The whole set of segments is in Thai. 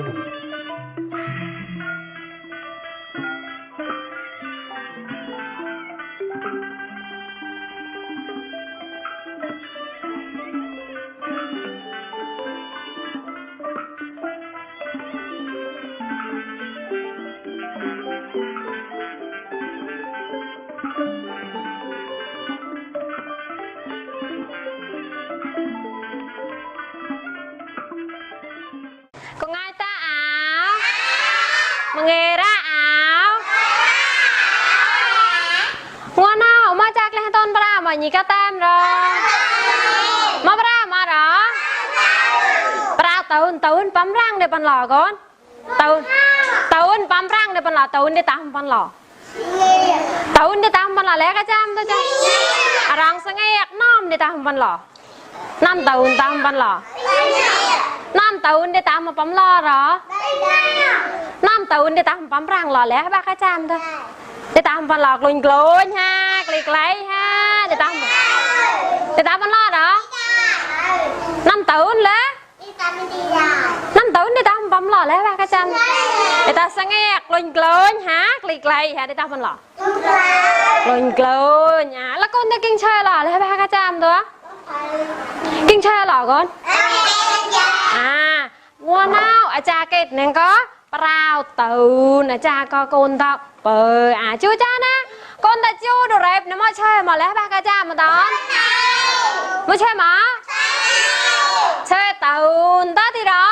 Thank you. งเอร่าอ้าวงอนาวมาจากเลนต้นปลาหมาญิกาเต้มรอมาปลามาหรอปลาตนตุนปั๊มร่างเดปัยนหล่อก่อนตุนตุนปั๊มร่างเดปัยนหล่อตุนได้ตามปันหล่อตุนได้ตามปันหล่อแล้วก็จำตัวจ้ะอรังสังเอกน้อมได้ตามปันหล่อนั้ำตุนตามปันหล่อนั้ำตุนได้ตามมาปั๊มหล่อหรอ năm tàu để tao không bấm răng lò lẽ ba cái chạm thôi để tao không bấm lọt lùn lùn ha click lấy ha để tao không để tao bấm lo đó năm tàu lẽ năm tàu để tao không bấm lò lẽ ba cái chạm để tao sang nghe lùn lùn ha click lấy ha để tao bấm lọt lùn lùn nhá, là con đã kinh chơi lò lẽ ba cái chạm đó kinh chơi lò con à ngon nào à cha kết nên có ប្រោទៅណាចាក៏កូនតបើអាជូចាណាកូនតាជូដរ៉េបណមកឆែមកលះបាកាចាមកតនមកឆែមកឆែទៅតាទីរ៉ា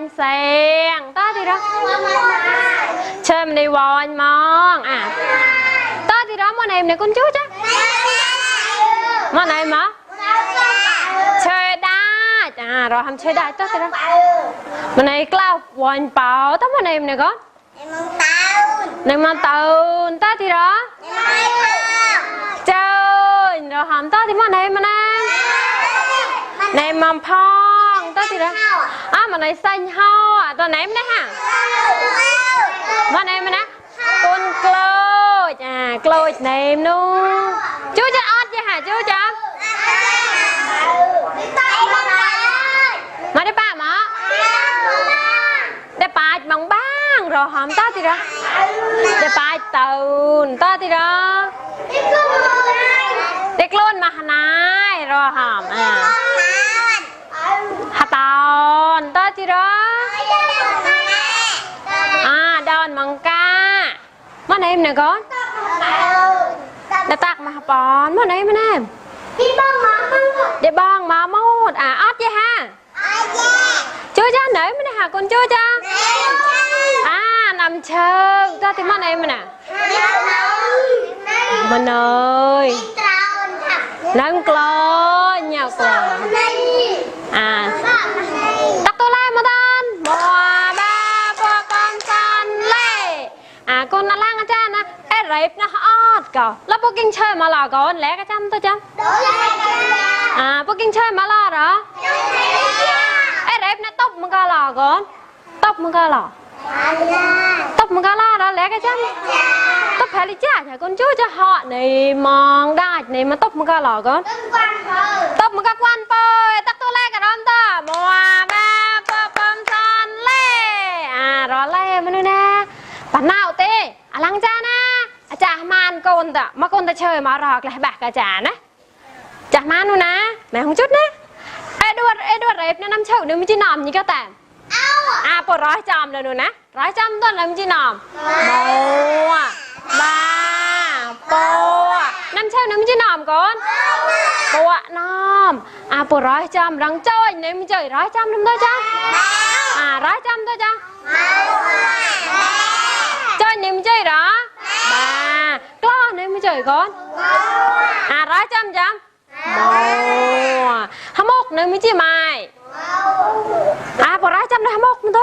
ញសៀងតើទីរឈើមនីវញមកអាតើទីរមកណែមនេះគុនជូចាមកណែមកឈើដាច់អារហំឈើដាច់តើទីរមកណែក្លាវញបោតើមកណែមនេះកូនណែមកតើតើទីរចើញរហំតើទីមកណែមណាណែមកផង ta thì đó à mà này xanh ho à ta ném đấy hả mà ném mà nè con cloj à cloj ném nu chú cho ớt chứ hả chú cho mà đi ba mà đi ba bằng bang rồi hòm ta thì đó đi ba từ ta thì đó đi clon mà nai rồi hòm à tớ 하다온 đó à đòn măng ca mất em nè con đã tạc mà bón mất em nè em để bong mà một à ót vậy ha chưa cha nấy mới hả con chưa cha à nằm chờ ra thì mất em nè mình ơi làm clo nhào clo ตักตัวแรกมาดันบัวบาบัวกองซันเล่อ่าคนนั่ล่างอาจารย์นะ เอริฟนะออดก่อแล้วปุกกิงเชยมาหล่อก่อน แล้วก็จำตัวจำตกแรอ่าปุกกิงเชยมาหล่อเหรอ เอริฟนะตบมึงก็หล่อก่อน ตบมึงก็หล่อตบมึงก็หล่อแล้วแล้วก็จำตบแพลิจ้าถ้าคนช่วยจะหอะในมองได้ในมาตบมึงก็หล่อก่อน ตบมึงก็ควันไป con ta mà con ta chơi mà rọt là bạc cả chả nè chả má nu nè mẹ không chút nè ê đuột ê đuột rệp nó nằm chậu nữa mình chỉ nòm như cái tạm à bỏ rói chòm rồi nu nè rói chòm tuần là à. à. mới chỉ nòm mô ba bô nằm chậu nữa mình chỉ nòm con bô à, nòm à bỏ rói chòm răng chơi nếu mới chơi rói chòm đúng thôi chá à rói chòm thôi chá chơi nếu mới chơi đó con em mới chơi con à ra chăm chăm mò hâm mốc nơi mới chỉ mai à bỏ ra chăm nơi hâm mốc nữa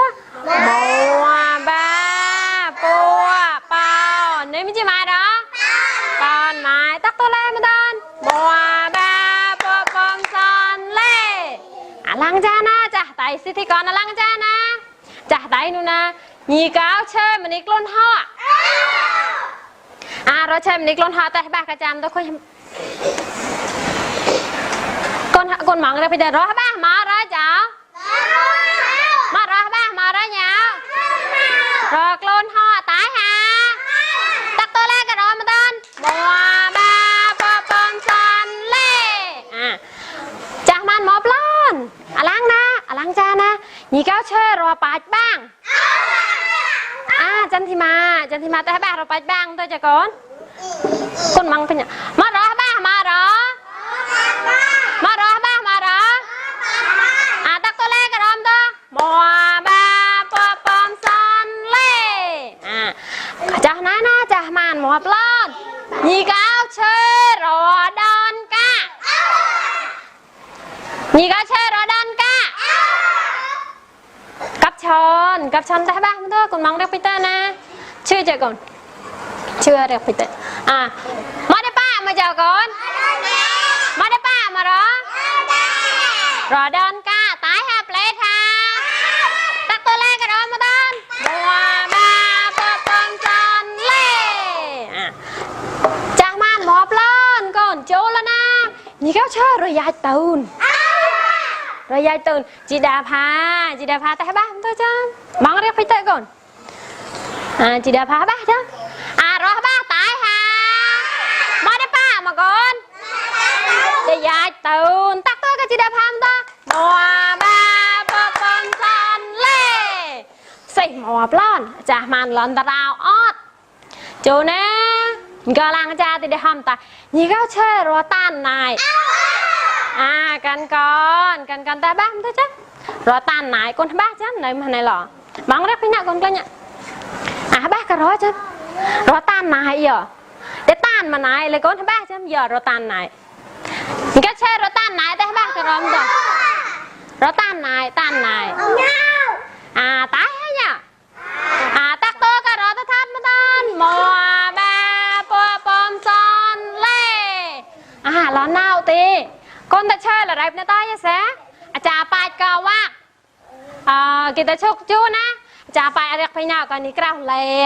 mò ba bùa bao nơi mới chỉ mai đó còn mai tắt tôi lên mới đơn mò ba bùa bom son lê à lăng cha na chả tại xí thì còn là lăng cha na chả tại nu na nhì cáo chơi mà nít luôn ho ารถเชมนิกลนหาแต่บากกระจามตัวคุกนกนหมังจะไปเดรอบ้ามาร้จ้ามารอบ้ามาร้อยาวรอกลนหอตายฮะตักตัวแรกกระรอมาต้นบัวบาปปอนเล่จากมันหมอบล้อน อลังนะอลังจานะนี่ก้าเชื่อรอปาดบ้างอ่าจันทิมาจันทิมาแต่บ้าเราปไดบ้างตัวจะก่อนคนมังเป็นอย่างมารอบ้ามารอ มารอบ้ามารออาตักตัวแรกกระดอมตัวมัวบาปอปอมซันเล่อ่าจาหน้าหน้าจ้ามันมัวลอดยีก้าวเชอรอดอนกะยีก้าวเชอรอดอนกะกับชอนกับชอนได้บ้างตัวคุณมังเรียกพีเตอร์นะ ชื่อเจะก่อนชื่อเรียกพีเตอร์อะมาได้ป้ามาเจอก่อน มาได้ป้ามารอ รอเดินก้าตายฮะเพลทาตักตัวแรกกระดอนมาดินบัวบาเปิดตอนจอนเล่จากมานหมอปล้อนก่อนโจละนา นี่เขาเชื่อรยายตูนรยายตูนจิดาพาจิดาพาแต่บ้านตัวจันมองเรียกพี่เตะก่อนอ่าจิดาพาบ้าจ้ะจะยายตูนตักตัวกันจิดาพามตาหมอบาปปอนซันเล่ใส่หมอปล้อนจะมันหลอนตาราวออดจูนะกำลังจะติดหอมตานี่ก็เชื่อรัวต้านนายอ่ากันก่อนกันกันตาบ้ามั้วจ้ะรัวต้านนายคนบ้าจ้ะไหนมาไหนหรอมองรักพี่หน้าคนกันเนี่ยอ่าบ้ากะร้อจ้ะรัวต้านนายเหรอเดต้านมาไหนเลยคนบ้าจ้ะเหรอรัวต้านนายก็เช่เราต้านนายได้บ้างจะร้องด้วยเราต้านนายต้านนายอ่าตายให้เนี่ยอ่าตักโตก็รอตะทัดมาต้านมัวแบปัวปอมซอนเล่อ่าร้อนเน่าตีก้นตะเชยละไรเป็นตายยังแซสอาจารย์ปาดก็ว่าอ่ากิตาชกจู้นะอาจาไปเรียกไปนาวก็นนี่กระเลย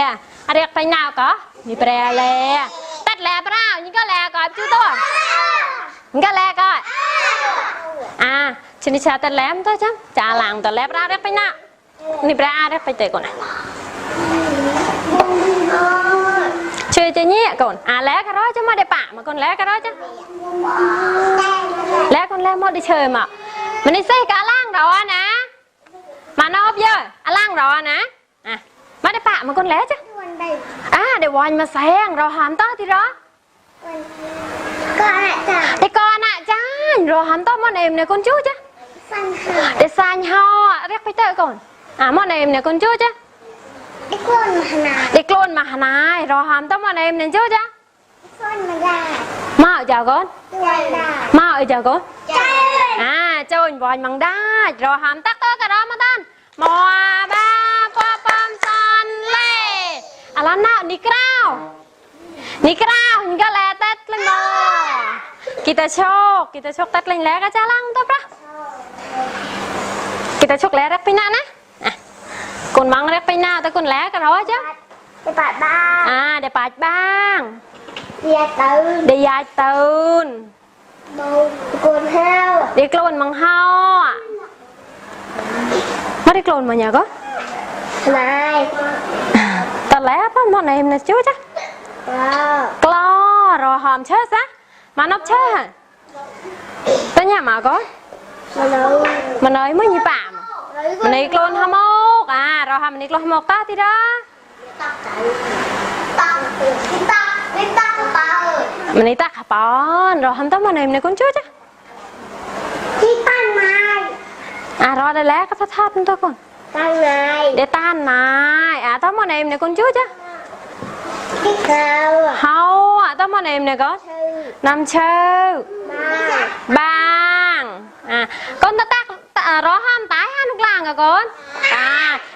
เรียกไปนาวก็นีแปรเลยแต่แปรเปล่านี่ก็แปรก่อนจู้ตัวนก็แลกก็อ่าชนิชาตแลมตัวจ้ะจ่าหลังตัแลบราเไปนะนี่ปราเรกไปเตก่อนไช่วยจเงี้ยก่อน อ่าแลกก็ร้อยจะมาได้ปะมาคนแลกก็ร้อยจ้ะแลกคนแลกหมดได้เชยมามันได้เซกอล่างรอนะ มานอบเยอะ อล่างรอนะ อ่ะ มาได้ปะมาคนแลกจ้ะอ่าเดี๋ยววันมาแซงเราหามต้อทีรอ con ạ cha, Để con ạ cha, Rồi hắn tốt bọn em này con chú chứ Để xanh ho rất phải tới con À bọn em này con chú chứ Để clone mà này Để clone mà này Rồi hắn tốt bọn em này chú chứ Mau ở chào con mau ở chào con À chơi vòi bằng đá Rồi hắn tắt tới cả đó mà tan Mò ba qua pom son lê À lăn nào đi cào. Nikrang, nggala tetling lo. Kita cok, kita cok tetling lera jalang tuh pra. Kita cok lera pina na. Ah, kun mang lera pina, tapi kun lera kau aja. Dapat bang. Ah, dapat bang. Dia tahun. Dia tahun. Kun hao. Dia keluar mang hao. Mari keluar mana kok? Nai. Tala apa mau naik nasi cuci? ក្លរហមឈើសាម៉ាណប់ឈើតញ៉ាំមកកូនម៉ណៃមកញីប៉ាមម៉ណៃខ្លួនហមកអារហមនេះខ្លួនហមកតាទីដាម៉ណៃតាកប៉ានរហមតាម៉ណៃម៉ណៃកូនជួយចាទីតានម៉ៃអារដល់แล้วក៏ថាថាទៅកូនតានម៉ៃដេតានម៉ៃអាតាម៉ណៃម៉ណៃកូនជួយចាเฮาอ่ะต้องมาเนมเนี่ยก็นำเชื่อบางอ่ะก้นตะตักรอห้ามตายห้านุกลางกัก้นอ่ะ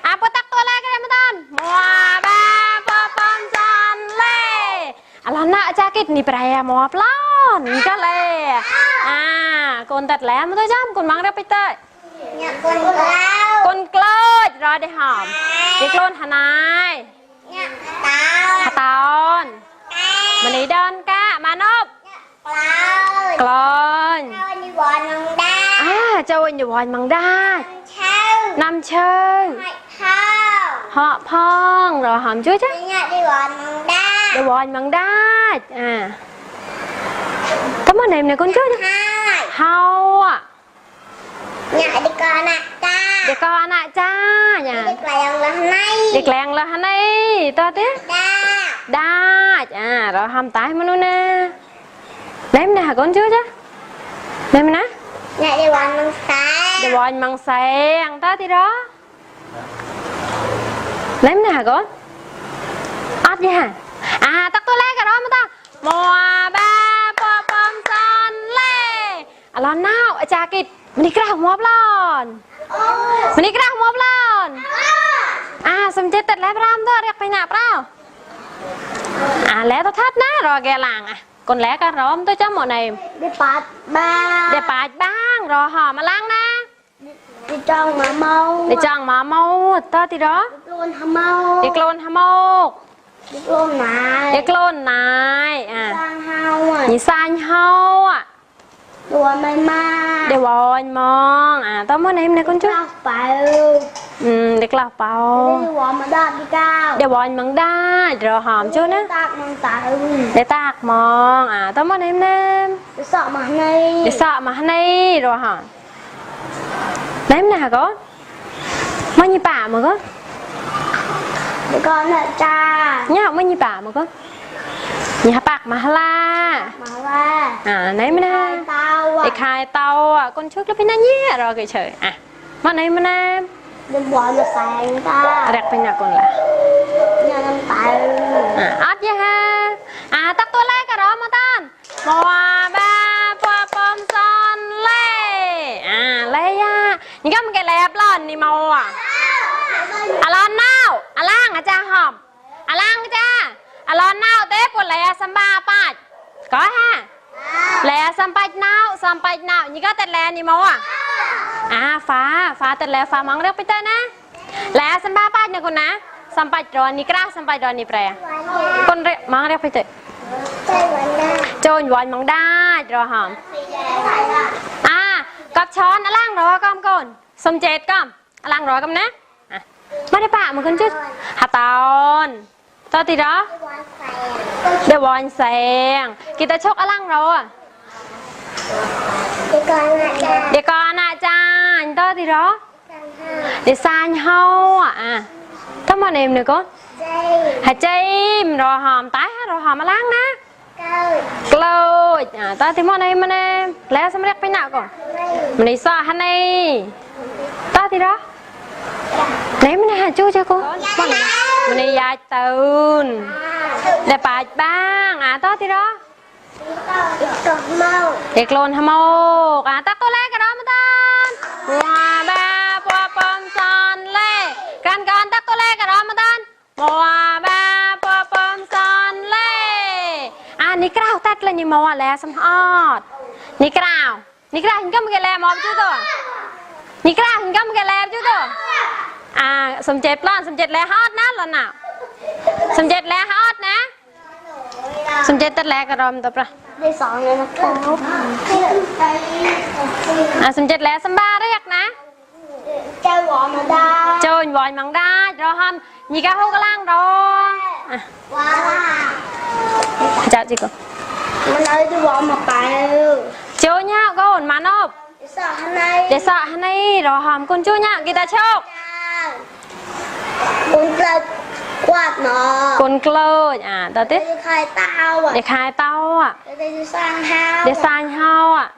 อ่ะปตักตัวแรกก็ได้มาต้นมัวบาปปอนจันเล่อลไรนะจ้ากิดนี่แปรมัวปล้อนก็เลยอ่ะก้นตัดแล้วมาต้นจ้ำก้นมังเร็บไปเตะก้นกล้วยรอได้หอมอีกล้นทนาย Kataon. Menidon ka, manop. Klon. À, châu anh gọi bằng đa. Nam chơi. Họ phong rồi hòm chúa chứ. Đi gọi bằng đa. À. Cảm ơn em này con chúa. Hau ạ. Nhảy đi con ạ. Ta. Để co anh ạ cha nhà. Để làng là nay. Để làng là nay. To tí. Đa. Đa. À rồi hầm tái mà nó nè. Đếm nè con chưa chứ? Đếm nè. Nè đi vào măng xe. Đi vào măng xe ăn ta tí đó. Đếm nè con. Ót vậy À tắt tôi lấy cái đó mà ta. Mùa ba bò bom san lê. À lo nào, à cha kịt. Mình đi ra không móp lòn. วันนี้กระหม่อมหลอนอ่าสมเจตแต่แล้วรามเด้เรียกไปหนาเปล่าอ่าแล้วตทัดหน้ารอแกลางอ่ะ คนแล้วก็ร้อมตัวเจ้าหมอนในเด้ปาดบ้าง เด้ปาดบ้าง รอหอมาล้างนะได้จัองมาเมาได้จัองมาเมาตัวที่รอโดกลนทำเมาได้กลนทำเมาได้กลนนายได้กลนนายอ่ะยิซางซานเฮาอ่ะดัวไม่มาเดวอนมองอ่าต้องมองไหนไหนคุณจุ๊บ Lao phải ư อืมเด็กหลาบเปล่า Đi qua mà đo đi cao เดี๋ยวอนมังได้เดี๋ยวหอมจุ๊บนะตา c ม a n g t ạ เดี๋ยวตากมองอ่าต้องมองไหนไหน t ô สอบมาไหนเดี๋ยวสะมาไหนเดี๋ยวหอมไหนไหนก็มันยี่ป่ามาก็ Để con là c h าเนี่ยไม่นยี่ป่ามาก็เนี่ยปากมาฮะลามาฮ à ลาอ่าไหนไม่ได้ไอ้คายเตาอ่ะคนชุกแล้วพี่นั่นเยรอเฉยๆอ่ะมาไหนมาแนมเดินบวลมาแสงตาแรกไปหนักคนละยังน้ำตาอ่ะอัดยงฮะอ่ะตักตัวแรกกันรอมาตันบัวบาบัวปอมซอนเล่อ่ะเล่ย่านี่ก็มันแกแลบล่อนนี่มาอ่ะอลอนเน่าอล่างอาจารย์หอม อล่างจ้า อลอนเน่าเต้ปวดเลสมบาปัดก็ฮะแล้วสัมปัดนาวสัมปัดนาวนี่ก็แต่แลนี่มั้งอ่ะอาฟ้าฟ้าแต่แลฟ้ามังเรียกไปเต้นะ แล้วสัมปัดเนี่ยคนนะ สัมปัดรอนนี่กล้าสัมปัดรอนนี่แปลคนเรียกมังเรียกไปเต้โจนวันมังได้รอหอมอ่ากับช้อนอล่างรอก้อมก่อนสมเจตก้อมอล่างรอก้อมนะไม่ได้ปะมึงคนจุดหตตอน Sao tí đó? Để bỏ anh sang. Kita chốc á lăng rồi. Để con à cha, anh to tí đó. Để sang hâu à. Cảm ơn em nữa con. Hả chim, rồi hòm tái rồi hòm á lăng nè. Close. À, ta thì món này mà em. lấy sao mà đẹp bên nào con? Mình đi xa hả này. Ta thì đó. នេះមិនហាជួចចាគូបងមិនយ៉ាចទៅតែបាច់បាងអាតោះទីរោតែខ្លួនថ្មោកអាតោះគូលែកដោមិនតានវ៉ាបាពួពំសនលេ កាន់កាន់តោះគូលែកដោមិនតានវ៉ាបាពួពំសនលេ អានេះក្រៅតាត់លេញមកអាលែសំអត់នេះក្រៅនេះក្រៅខ្ញុំកែលែមកជួទៅនេះក្រៅខ្ញុំកែលែជួទៅอ่าสมเจ็ดล้อนสมเจ็ดแล้วฮอดนะ่นล่ะน่ะสมเจ็ดแล้วฮอดนะสมเจ็ดตัดแล้วกระรอมตัวปะได้สองเลยนะครับอ่าสมเจ็ดแล้วสมบาได้ยักนะเจ้าวอนมังดาเจ้าวอนมังดาเราฮอนยี่ก้าหูกระล่างรอว้าจ้าจิกมันเอาจะวอนมาไปเจ้าเนี่ยก็อ่อนมานอบเดี๋ยวสอให้เดี๋ยวสอให้รอหอมคุณจูเนี่ยกิตาโชคคนกล r â u quạt nó กลเกลืออ่าตาติ để k h a เต้าอ่ะ à กขายเต้าอ่ะจะสร้างเดา h a จะสางเฮาอ่ะ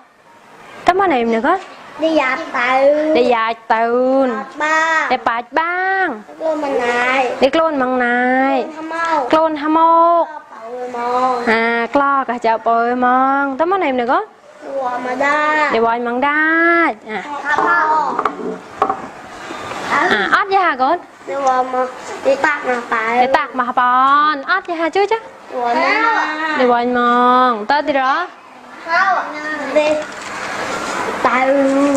ถ้ามาไหนเนึ่ก็ đi ยาตื à นเด็ยายตูน ba เด็ปาดบ้างกลนมังนายเดกโกลนมังนายโกลนฮะโมกฮ ậ ่า กลอกกะจะปอยมองถ้ามาไหนเนึ่ก็ q u มังได้ d ดกวอยมังได้อ่ะ Dạ. À, gì với hà con Đưa dạ, mà Đi tạc mà phải Đi tạc mà hà bọn ót hà chứ chứ dạ, Đưa mà Đưa mà Tớ đi đó Hao Đi Tàu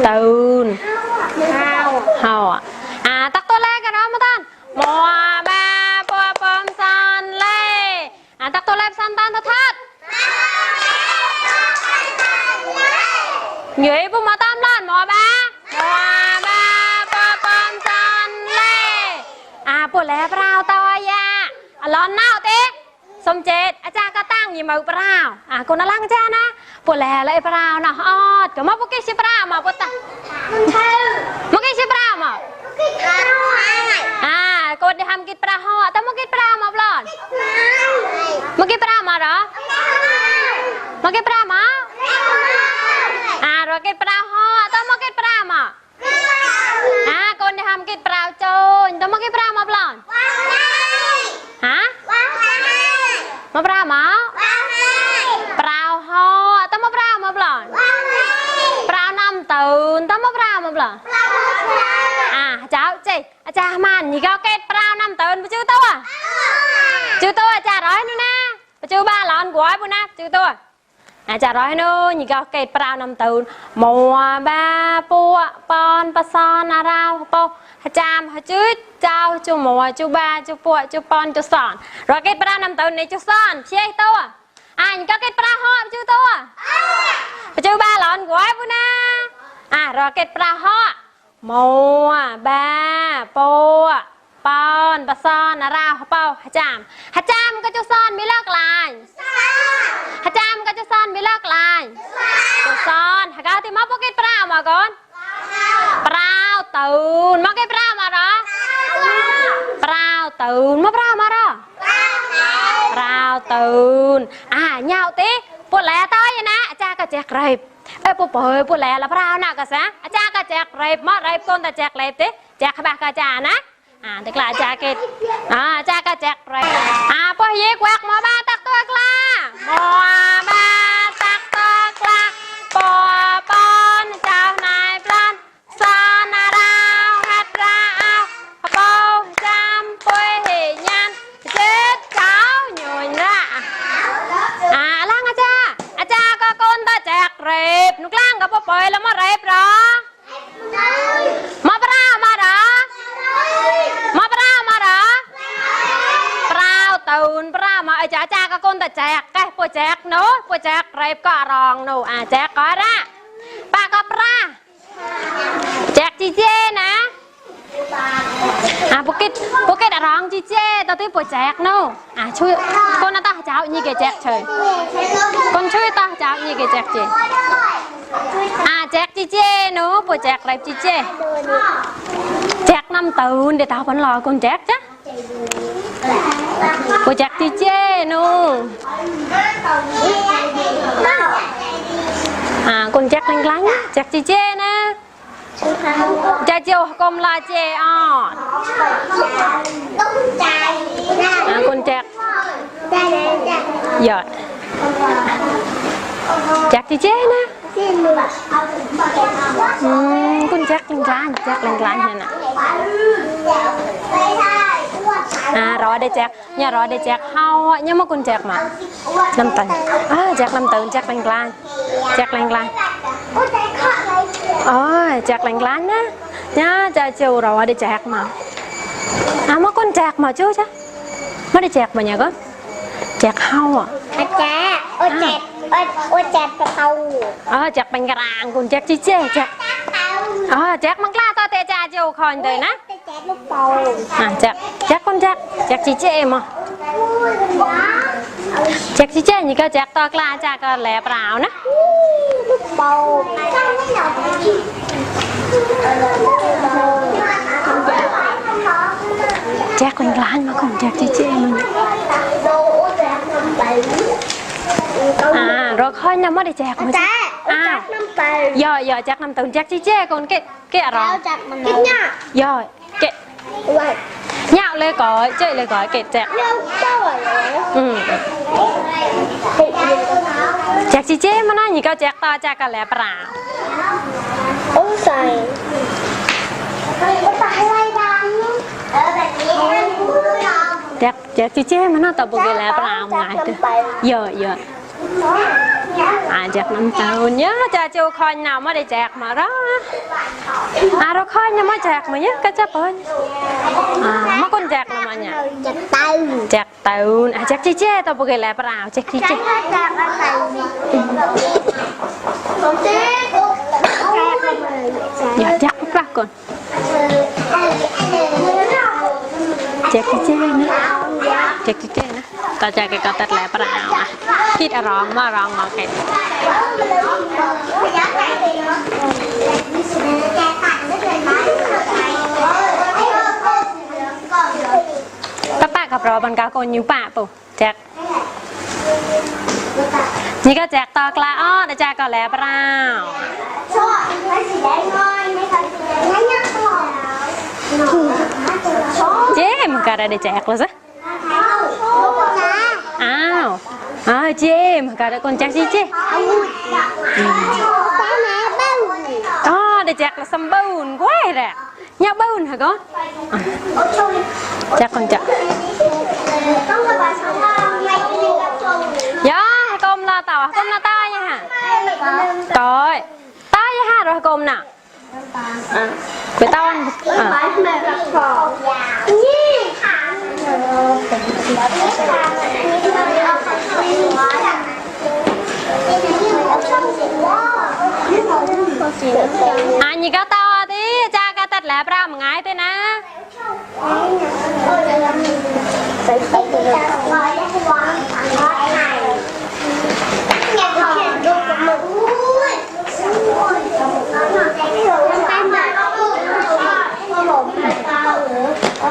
Tàu Hao à tắt tắc tôi lên cái đó mà tan Mùa ba bùa bom san lê À tắt tôi lên san tan thật thật Nhớ bùm mà tam lên mùa ba Mùa ลอนน่าเต้สมเจตอาจารย์ก็ตั้งยิ่มาอุปราวอ่ะคนน่งรัจ้านะปวดแลเลยอ้ปราวนะออดยวมาพวกเกชิปราวมาปวดตาអាចារ្យរ៉ៃណូញីកោកេតប្រាវនំទៅមកបាពួកបនបសនអារោបោអាចាមហជឺចៅជុំមកជុបាជុពួកជុបនជុសន រកេតប្រាវនំទៅនេះជុសនជេទៅអញកោកេតប្រាវហោជុទៅជុបាឡនគួយពូណា អារកេតប្រាវហោមកបាពួកប៉ោនបសនរោប៉ោអាចាមអាចាមក៏ចុះសនមីលើកឡាញអាចាមក៏ចុះសនមីលើកឡាញចុះសនហកៅទីមកពួកគេប្រាមកកូនប្រាតូនមកគេប្រាមករប្រាតូនមកប្រាមករប្រាតូនអាញ៉ៅទេពួកឡែតើយណាអាចារ្យក៏ចេះក្រេបអេពពើពូលែលប្រៅណាកសាអាចារ្យក៏ចែករ៉េបមករ៉េបកូនតែចែករ៉េបទេចែកក្បាស់ក៏ចាណាอ่าเด็กลาจากเกตอ่าจากกะแจกไรอ่าพ่อยิกแวกหมอบ้าตักตัวกล้าหมอบ้าตักตัวกล้าปอปอนูปุ๊จักไรบก็รองนูอ่ะแจ๊กก็ระปากก็ปลาแจ๊กจีเจนะ อ่ะปุกิดปุกิดร้องจีเจตัวที่ปุ๊จักนูอ่ะช่วย คนน่ะตาเจ้านี่เกแจักเฉยคนช่วยตาเจ้านี่เกแจักจี อ่ะแจ๊กจีเจนูปุ๊จักไรบจีเจแจ๊กน้ำตูนเดี๋ยวตาพันรอคนแจ๊กจ้ะโปรจักที่เจนูอ่าคนแจ็คลังลังแจ็คที่เจนะจะเจียวกลมลาเจออ่าคนแจ็คหยอดแจ็คจีเจนะอืมคุณแจ็คลังลังแจ็คลังลังนั่นน่ะอ่ารอได้แจ็คอย่ารอได้แจกเฮาอ่ะยมากุญแจกมาน้ำตาลอ่าแจกน้ำตาลแจกแรงกลางแจกแรงกลางอ๋อแจกแรงกลางนะเนี่ยจะเจียวรอได้แจกมาอ่ะมากุญแจกมาจู้จ้ะไม่ได้แจกมาเนี่ยก็แจกเฮาอ่ะแจกโอ้แจกโอ้แจกกระเตาอ๋อแจกแปงกลางกุญแจกจีเจ๊แจกอ๋อแจกมังกล้าต่อเตจ่าเจียวคอนเลยนะแจกลูกโป่งอ่ะแจกชิเจมั้งแจ็คชิเจนี่ก็แจ็คตอกลาจากก็แหลเปล่านะแจ็คคนกลานมาของแจ็คชิเจมันอ่าเราค่อยน้ำมาได้แจ็คมาจ้าอ้าวย่อย่อแจ๊คน้ำตาลแจ๊คชิเจคนเกะเกะร้องแจ็คมันเนี่ยย่อเกะเงาเลยก้อยเจ๊เลยก้อยเกดแจ๊กอืมแจ๊กจีเจ๊มาหน้าหนีก็แจ๊กตาแจกกันแล้วปล่าโอ้ใส่แจ๊กแจ๊กจีเจ๊มาหน้าตะบุกแล้วปล่าไงเยอะเยอะอาจากน้ำเต้าเนี่ยจะเจ้าคอยนาไม่ได้แจกมาละอาเราคอยนาไม่แจกมาเนี่ยก็จะเปิ้ลอ่ามาคนแจกนามาเนี่ยแจกเต้าแจกเต้าอาแจกจเจ๊ตัวปกติแล้วเปล่าแจกจีเจ๊แจกอะไรผมเจกอยากแจกปลาก่อน แจกจีเจ้นะแจกจีเจ๊นะตาจากก็ตัดแล้วปะเอาอ่ะคิดร้องมาร้องมอเกันป้าป้ากับรอบันกาโกนยูป้าปุ๊แจก นี่ก็แจกตอกลาอ้อแต่แจคก็แล้วปะเราชอบมนสีแดง้ยไม่เคยสีดง่ายเจ๊มังกะได้แจกแล้วซะอ้าวอ้าวเจมกาดกอนจักซิเจอ้าได้จักละซัมบูนกวยแหละញ៉ាបើនហកូនចាក់កូនចាក់យ៉ាកុំឡាតោកុំឡាតោយ៉ាហាតើតើយ៉ាហារកុំណាបេតោនអឺបាយមែនរកោយ៉ា anh à, gì có to tí cha ca tật lẹp ra một ngày thế nè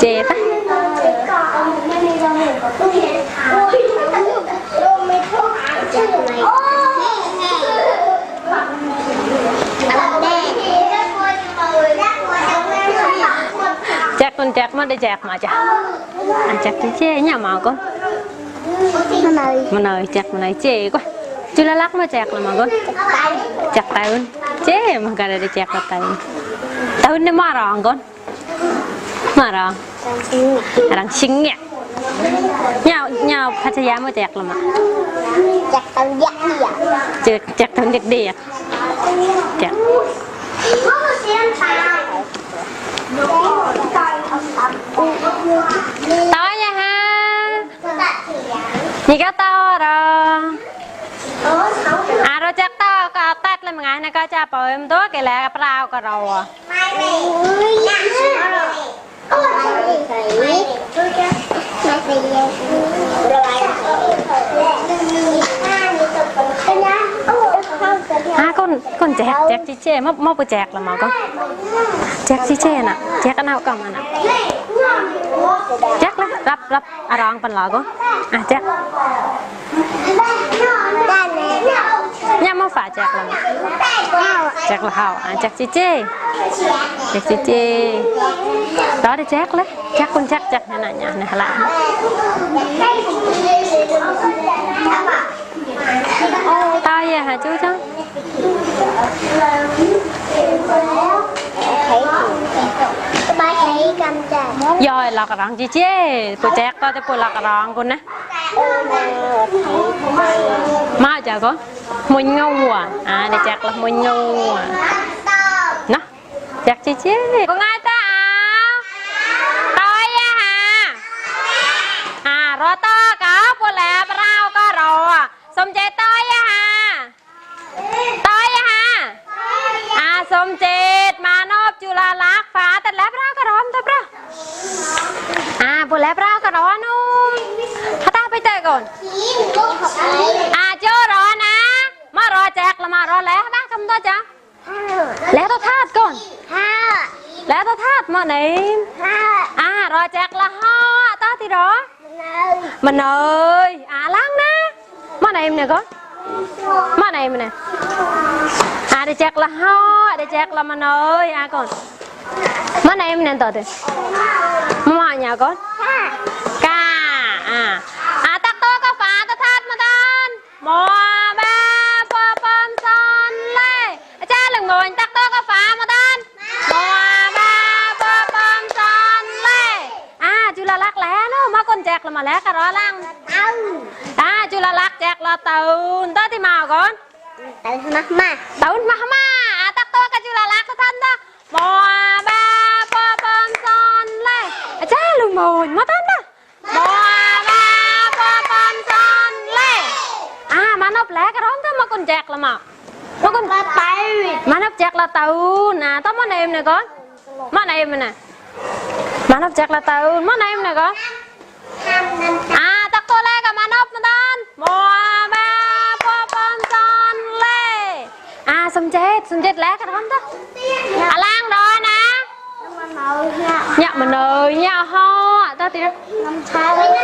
chế tắt chắc mà để Cakma deh cakma chắc Ajak cici nya mà con. Menari. Menari cak menari cici kok. Cula lak mau cak lama con. Cak tahun. Cici makanya deh cak tahun. Tahun ni marah con. Marah. Arang singnya. Nhau nhau Pattaya mới chặt lắm ạ Chặt tầng giặc đi ạ chắc chặt tầng giặc đi ạ Chặt ต่อยังฮะนี่ก็ต่อรออ่เราจะต่อก็ตัดเลยมั้งไงนะก็จะเปิมตัวกันแล้วเปล่าก็รอไม่ไม่ไม่ฮะก้นก้นแจกแจกจีเจมามาไปแจกละมาก็แจกจีเจน่ะแจกกันเอากล่งัน่ะแจกละรับรับอารองปันหลอก็อ่ะแจกเนี่ยมาฝาแจกละแจกละเฮาอ่ะแจกจีเจแจกจีเจต่อได้แจกเลยแจกคนแจกแจกนั่นน่ะเนี่ยนะละตายอ่ะจูจัง Rồi là cái răng chị chị Cô chắc có thể là cái răng con nè Mà chả con Mùi ngâu à À để chắc là mùi ngâu à Nó Chắc chị chị Cô ngay ta à Tôi à hả À rồi ta cả Cô lẹ bà rau có rồi Xong chị มเจตมานอบจุฬาลักษ์ฟ้าแต่แล้วพรากระร้อนแต่พราอ่าบุแล้วพรากระร้อนนุ่มพราตาไปเจอก่อนอ่าเจ้ารอนะ มารอแจกละมารอแล้วบ้าคำตัวจ้ะ แล้วตัวธาตก่อนแล้วตัวธาตมาไหนอ่ารอแจกละห่อตาที่รอมันเอ้ยอ่าล้างนะ มาไหนมันเนี่ยก่อนมาไหนมันเนี่ยได้แจกละห่อ ada cek lah mana oi ya kon mana em nên tao tu mua nhà con ca à à tắc to có phá tao thắt mà tan mua ba po pom son lê cha lần ngồi tắc to có phá mà tan mua ba po pom son lê à chú là lắc lẽ nó mà con cek là mà lẽ cả đó lăng ừ. à chú là lắc cek là tàu tới thì màu con tàu mah mah tàu mah mah nó có má nóc chặt là tàu nè tao món em nè con món em nè mà nóc chặt là tàu món em nè con à tao cô lê cả mà nóc mà tan mùa ba po pom son lê à xong chết xong chết lé cả con ta à lang rồi nè nhạc mình ơi nhạc ho à tao tí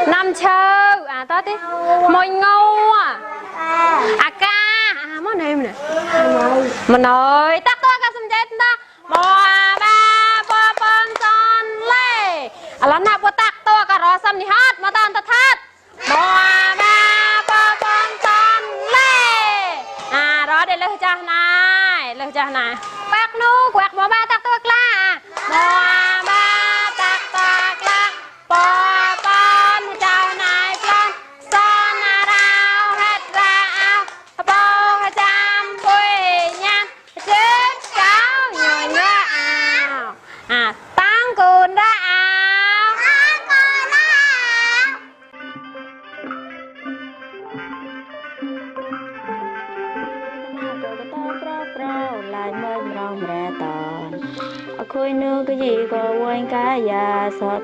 năm chơ à tao tí mồi ngâu à à ca นเนมันยตักตัวกับสมเจตนะมอบาปปนจนเล่อลันนาปตักตัวกับรอสมนิฮัตมาตอนตะทัดมอบาปปนจนเล่อ่ารอเดี๋ยวเลยจ้านายเลยจ้านายแกนูแกมอบาตักตัวกล้ามอ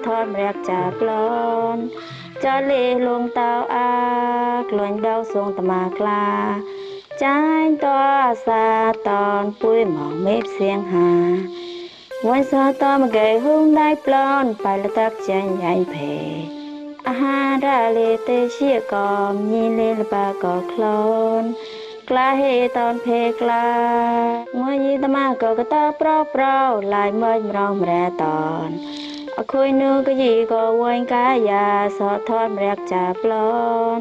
ថនរាក់ចាក្លនចាលេលងតៅអាក្លាញ់ដៅសងតមាក្លាចាញ់តសាតនពួយមកមេផ្សៀងហាវិញសាតមកគេហុំដៃប្លន់ប៉ៃលតាក់ចាញ់យ៉ៃភេអាហារលេទេជាកំញីលេលបាក៏ក្លនក្លាហេតនភេក្លាមួយយីតមាក៏កតាប្រោប្រោឡាយមើលម្រងម្រែតនคุยนูก็ยีก็วงกายา สอทอนแรกจะปลอน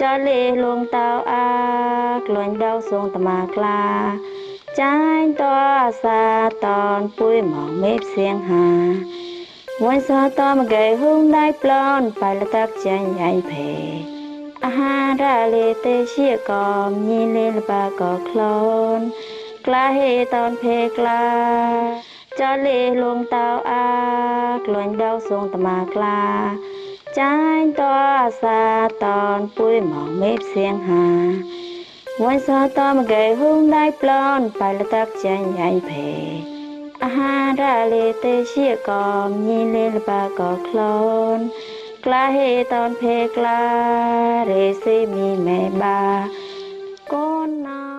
จอเลลงเตาอา กลวนเดาทรงตมากลาจานต่อซาตอนปุ้ยหมองเม็บเสียงหาวันซอตอมาเกยหุ้งได้ปลอน ไปละตักัจใหญ่เพ อาหารราเลเตเชียกอมยีเลลบากอคลอน กลาเฮตอนเพกลาចាលេលងតៅអាក្លាញ់ដៅសងតមាក្លាចាញ់តអាសាតនពួយមកមេផ្សៀងហាវិញសតមកគេហុំដៃប្លន់បៃលតាប់ចាញ់យ៉ៃភេអាហារលេទេជាកំញីលេលបាក៏ក្លូនក្លាហេតនភេក្លារេសេមីមេបាកូនណា